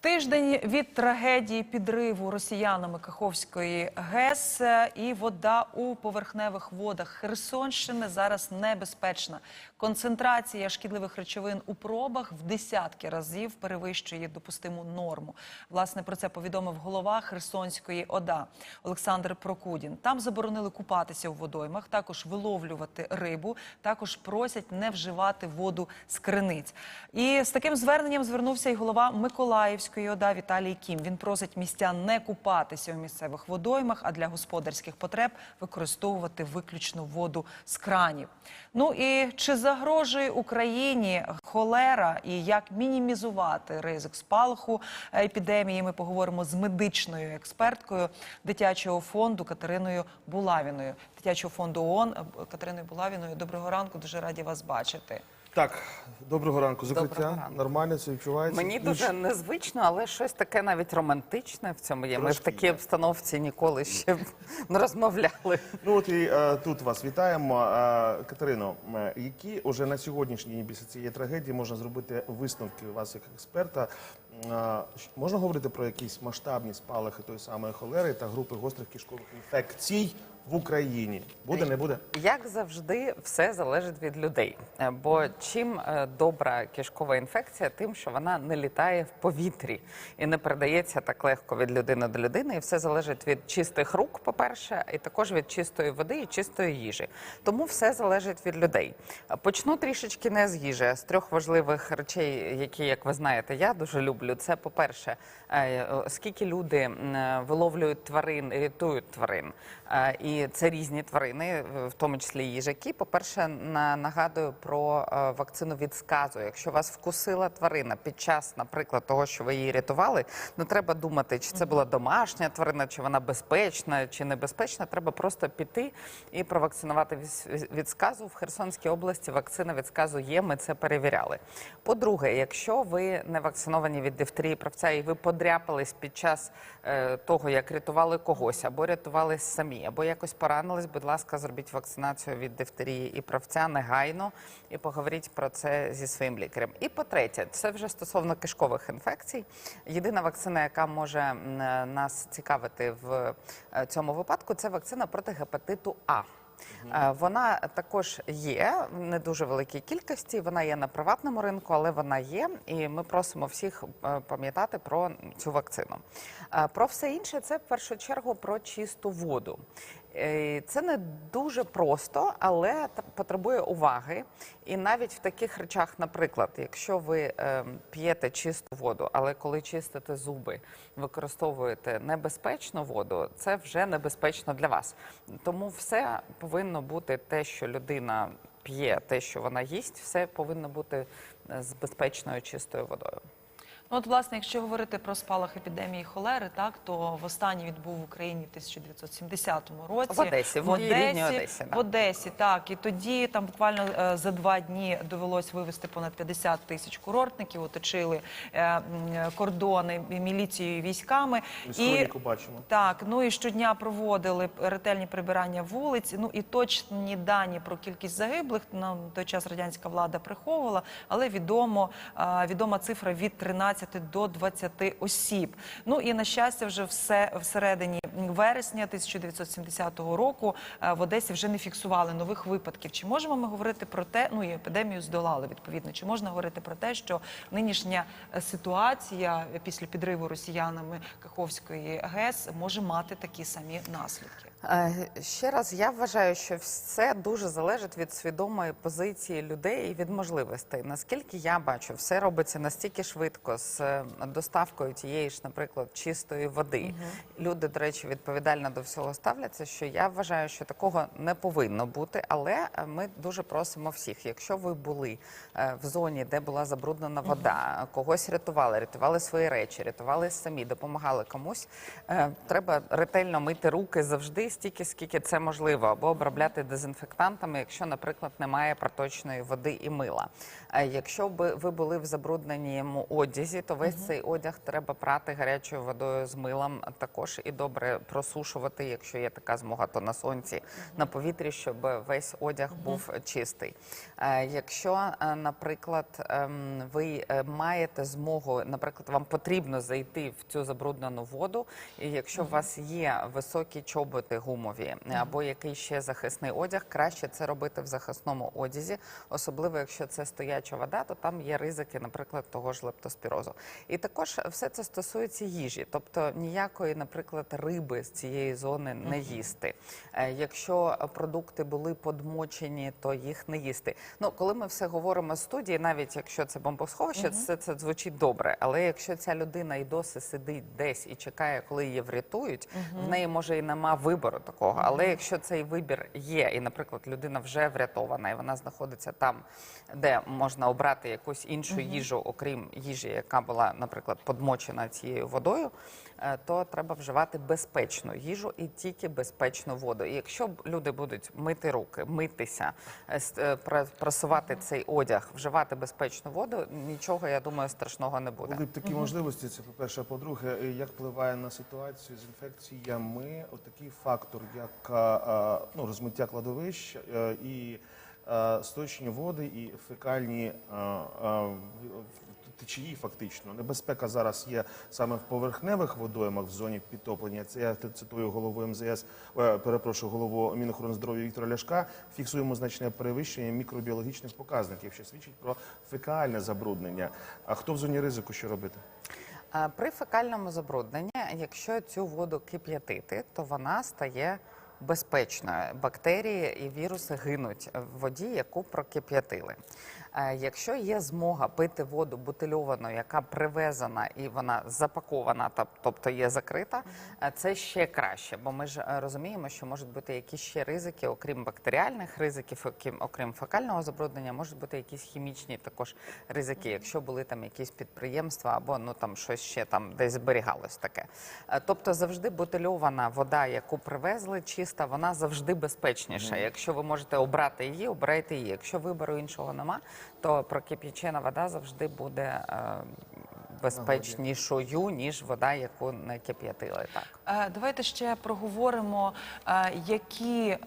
Тиждень від трагедії підриву росіянами Каховської ГЕС і вода у поверхневих водах Херсонщини зараз небезпечна. Концентрація шкідливих речовин у пробах в десятки разів перевищує допустиму норму. Власне про це повідомив голова Херсонської ОДА Олександр Прокудін. Там заборонили купатися у водоймах, також виловлювати рибу. Також просять не вживати воду з криниць. І з таким зверненням звернувся і голова Миколаївської ОДА Віталій Кім. Він просить містян не купатися у місцевих водоймах, а для господарських потреб використовувати виключно воду з кранів. Ну і чи загрожує Україні холера і як мінімізувати ризик спалаху епідемії? Ми поговоримо з медичною експерткою дитячого фонду Катериною Булавіною, дитячого фонду ООН Катериною Булавіною. Доброго ранку, дуже раді вас бачити. Так, доброго ранку. Закриття. Доброго ранку. Нормально це відчувається? Мені Ну, дуже незвично, але щось таке навіть романтичне в цьому є. Ми в Трошки такій є. обстановці ніколи ще не розмовляли. Ну от і е, тут вас вітаємо. Е, Катерино, е, які уже на сьогоднішній день після цієї трагедії можна зробити висновки у вас як експерта? Е, щ- можна говорити про якісь масштабні спалахи тої самої холери та групи гострих кишкових інфекцій в Україні? Буде, не буде? Як завжди, все залежить від людей. Е, Бо чим е, добра кишкова інфекція, тим, що вона не літає в повітрі і не передається так легко від людини до людини. І все залежить від чистих рук, по-перше, і також від чистої води і чистої їжі. Тому все залежить від людей. Е, Почну трішечки не з їжі, а з трьох важливих речей, які, як ви знаєте, я дуже люблю. Це, по-перше, скільки люди виловлюють тварин, рятують тварин. Е, І це різні тварини, в тому числі їжаки. По-перше, на- нагадую про е, вакцину від сказу. Якщо вас вкусила тварина під час, наприклад, того, що ви її рятували, не треба думати, чи це була домашня тварина, чи вона безпечна, чи небезпечна. Треба просто піти і провакцинувати від- сказу. В Херсонській області вакцина від сказу є. Ми це перевіряли. По-друге, якщо ви не вакциновані від дифтерії правця і ви подряпались під час е, того, як рятували когось, або рятувались самі, або якось поранились, будь ласка, зробіть вакцинацію від дифтерії і правця негайно і поговоріть про це зі своїм лікарем. І по-третє, це вже стосовно кишкових інфекцій. Єдина вакцина, яка може нас цікавити в е, цьому випадку, це вакцина проти гепатиту А. Е, Вона також є в не дуже великій кількості. Вона є на приватному ринку, але вона є. І ми просимо всіх е, пам'ятати про цю вакцину. Про все інше це в першу чергу про чисту воду. Е, Це не дуже просто, але потребує уваги. І навіть в таких речах, наприклад, якщо ви е, п'єте чисту воду, але коли чистите зуби, використовуєте небезпечну воду, це вже небезпечно для вас. Тому все повинно бути те, що людина п'є, те, що вона їсть, все повинно бути е, з безпечною чистою водою. Ну, от, власне, якщо говорити про спалах епідемії холери, так то востаннє відбув в Україні в 1970 році В Одесі, в рідній Одесі, да. в Одесі, так і тоді там буквально е, за два дні довелось вивезти понад 50 тисяч курортників, оточили е, кордони міліцією і військами. Історіку бачимо. Так, ну і щодня проводили ретельні прибирання вулиць. Ну і точні дані про кількість загиблих на той час радянська влада приховувала, але відомо а, відома цифра від 13 до 20 осіб. Ну і на щастя, вже все всередині вересня 1970 року е, в Одесі вже не фіксували нових випадків. Чи можемо ми говорити про те, ну і епідемію здолали відповідно? Чи можна говорити про те, що нинішня е, ситуація після підриву росіянами Каховської ГЕС може мати такі самі наслідки? Е, Ще раз я вважаю, що все дуже залежить від свідомої позиції людей і від можливостей. Наскільки я бачу, все робиться настільки швидко з е, доставкою тієї ж, наприклад, чистої води. Люди, до речі, відповідально до всього ставляться. Що я вважаю, що такого не повинно бути. Але е, ми дуже просимо всіх, якщо ви були в зоні, де була забруднена вода, когось рятували, рятували свої речі, рятували самі, допомагали комусь. Треба ретельно мити руки завжди води стільки, скільки це можливо, або обробляти дезінфектантами, якщо, наприклад, немає проточної води і мила. Е, Якщо би ви були в забрудненому одязі, то весь цей одяг треба прати гарячою водою з милом також і добре просушувати, якщо є така змога, то на сонці, на повітрі, щоб весь одяг був чистий. Е, Якщо, е, наприклад, ем, ви маєте змогу, наприклад, вам потрібно зайти в цю забруднену воду, і якщо у вас є високі чоботи гумові або якийсь ще захисний одяг, краще це робити в захисному одязі, особливо якщо це стояча вода, то там є ризики, наприклад, того ж лептоспірозу. І також все це стосується їжі, тобто ніякої, наприклад, риби з цієї зони не їсти. Е, Якщо продукти були подмочені, то їх не їсти. Ну, коли ми все говоримо з студії, навіть якщо це бомбосховище, все це звучить добре. Але якщо ця людина і досі сидить десь і чекає, коли її врятують, в неї може і нема вибору такого. Але якщо цей вибір є, і, наприклад, людина вже врятована, і вона знаходиться там, де можна обрати якусь іншу їжу, окрім їжі, яка була, наприклад, подмочена цією водою, то треба вживати безпечну їжу і тільки безпечну воду. І якщо б люди будуть мити руки, митися, е, е, прасувати цей одяг, вживати безпечну воду, нічого, я думаю, страшного не буде. Були б такі можливості, це по-перше. По-друге, е, як впливає на ситуацію з інфекціями отакий фактор, як е, е, ну, розмиття кладовищ е, і е, сточні води, і фекальні е, е, течії, фактично. Небезпека зараз є саме в поверхневих водоймах в зоні підтоплення. Це я цитую голову МЗС, е, перепрошую, голову Мінохорони здоров'я Віктора Ляшка. Фіксуємо значне перевищення мікробіологічних показників, що свідчить про фекальне забруднення. А хто в зоні ризику що робити? При фекальному забрудненні, якщо цю воду кип'ятити, то вона стає безпечною. Бактерії і віруси гинуть в воді, яку прокип'ятили. Е, Якщо є змога пити воду бутильовану, яка привезена і вона запакована, тобто є закрита, е, це ще краще, бо ми ж е, розуміємо, що можуть бути якісь ще ризики, окрім бактеріальних ризиків, окрім, фекального забруднення, можуть бути якісь хімічні також ризики, якщо були там якісь підприємства або ну там щось ще там десь зберігалось таке. Тобто завжди бутильована вода, яку привезли, чиста, вона завжди безпечніша. Якщо ви можете обрати її, обирайте її. Якщо вибору іншого нема, то прокип'ячена вода завжди буде е, безпечнішою, ніж вода, яку не кип'ятили. Так. Е, Давайте ще проговоримо, е, які, е,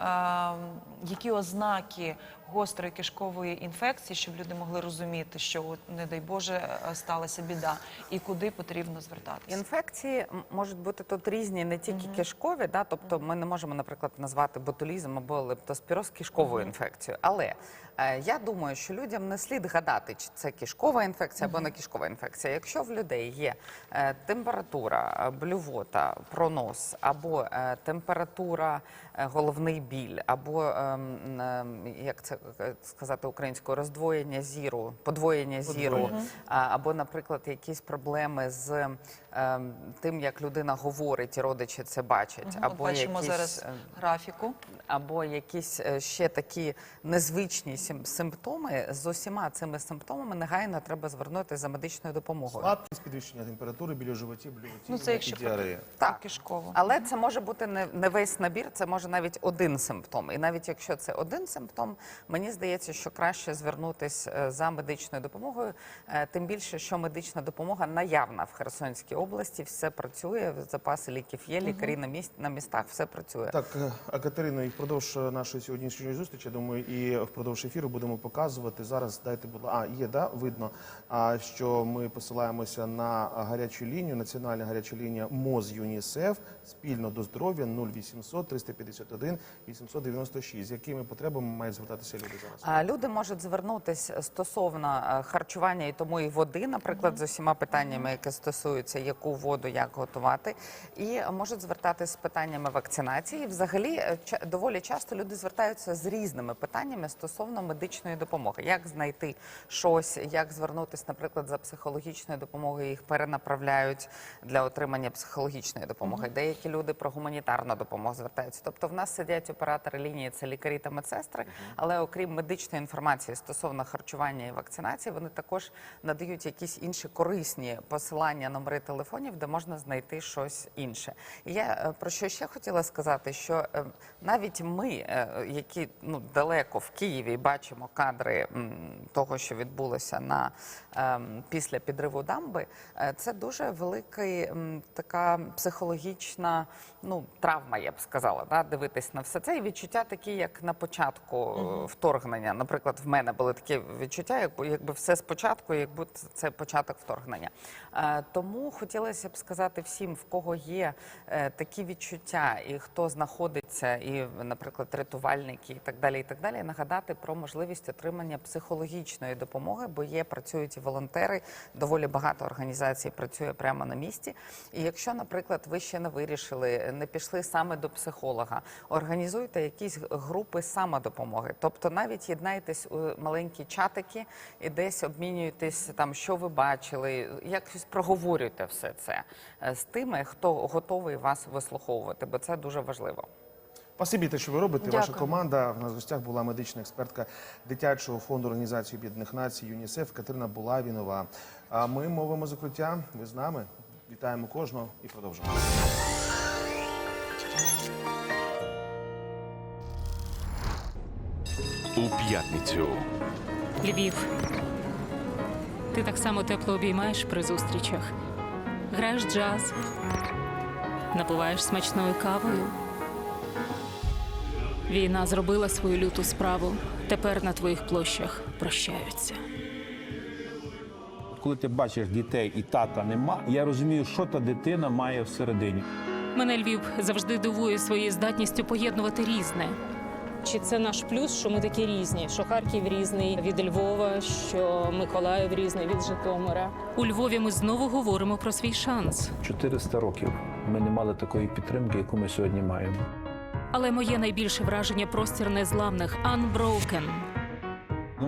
які ознаки гострої кишкової інфекції, щоб люди могли розуміти, що, не дай Боже, сталася біда, і куди потрібно звертатися. Інфекції можуть бути тут різні, не тільки кишкові, да, тобто ми не можемо, наприклад, назвати ботулізм або лептоспіроз кишковою інфекцією. Але е, я думаю, що людям не слід гадати, чи це кишкова інфекція або не кишкова інфекція. Якщо в людей є е, температура, блювота, пронос, або е, температура, е, головний біль, або ем, ем, як це е, сказати українською, роздвоєння зіру, подвоєння зіру, або, наприклад, якісь проблеми з ем, тим, як людина говорить, і родичі це бачать, От або бачимо якісь, зараз графіку. або якісь ще такі незвичні сим- симптоми. З усіма цими симптомами негайно треба звернутися за медичною допомогою. Слабкість, підвищення температури, біля животів, Ну, це якщо діарея. про кишкову. Але це може бути не, не весь набір, це може навіть один симптом. І навіть якщо це один симптом, мені здається, що краще звернутися за медичною допомогою. е, Тим більше, що медична допомога наявна в Херсонській області, все працює, запаси ліків є, лікарі на місць на містах, все працює. Так, е, а Катерино, і впродовж е, нашої сьогоднішньої зустрічі, думаю, і впродовж ефіру будемо показувати. Зараз дайте, будь ласка, а є, да, видно, а, що ми посилаємося на гарячу лінію, національна гаряча лінія МОЗ ЮНІСЕФ, спільно до здоров'я 0800 351 896. З якими потребами мають звертатися люди зараз? Люди можуть звернутися стосовно е, харчування і тому і води, наприклад, з усіма питаннями, які стосуються яку воду, як готувати, і можуть звертатися з питаннями вакцинації. Взагалі, е, доволі часто люди звертаються з різними питаннями стосовно медичної допомоги, як знайти щось, як звернутися, наприклад, за психологічною допомогою. Їх перенаправляють для отримання психологічної допомоги. Допомоги. Деякі люди про гуманітарну допомогу звертаються. Тобто, в нас сидять оператори лінії, це лікарі та медсестри. Але окрім медичної інформації стосовно харчування і вакцинації, вони також надають якісь інші корисні посилання, номери телефонів, де можна знайти щось інше. І я е, про що ще хотіла сказати, що е, навіть ми, е, які ну далеко в Києві бачимо кадри того, що відбулося на ем, після підриву дамби, це дуже великий така психологічна ну травма, я б сказала, да, дивитись на все це і відчуття такі, як на початку е, вторгнення. Наприклад, в мене були такі відчуття, якби якби все спочатку, якби це початок вторгнення. Е, Тому хотілося б сказати всім, в кого є е, такі відчуття, і хто знаходиться, і, наприклад, рятувальники, і так далі, і так далі, нагадати про можливість отримання психологічної допомоги, бо є працюють і волонтери. Доволі багато організацій працює прямо на місці. І якщо, наприклад, ви ще не вирішили, не пішли саме до психолога, організуйте якісь групи самодопомоги. Тобто навіть єднайтесь у маленькі чатики і десь обмінюєтесь там, що ви бачили, якось проговорюйте все це е, з тими, хто готовий вас вислуховувати, бо це дуже важливо. Спасибі, те, що ви робите. Ваша команда. У нас в гостях була медична експертка дитячого фонду Організації Об'єднаних Націй ЮНІСЕФ Катерина Булавінова. А ми мовимо закриття. Ви з нами. Вітаємо кожного і продовжуємо. у п'ятницю. Львів. Ти так само тепло обіймаєш при зустрічах. Граєш джаз, напиваєш смачною кавою. Війна зробила свою люту справу. Тепер на твоїх площах прощаються. Коли ти бачиш дітей і тата нема, я розумію, що та дитина має всередині. Мене Львів завжди дивує своєю здатністю поєднувати різне. Чи це наш плюс, що ми такі різні? Що Харків різний від Львова, що Миколаїв різний від Житомира. У Львові ми знову говоримо про свій шанс. 400 років ми не мали такої підтримки, яку ми сьогодні маємо. Але моє найбільше враження простір незламних Unbroken.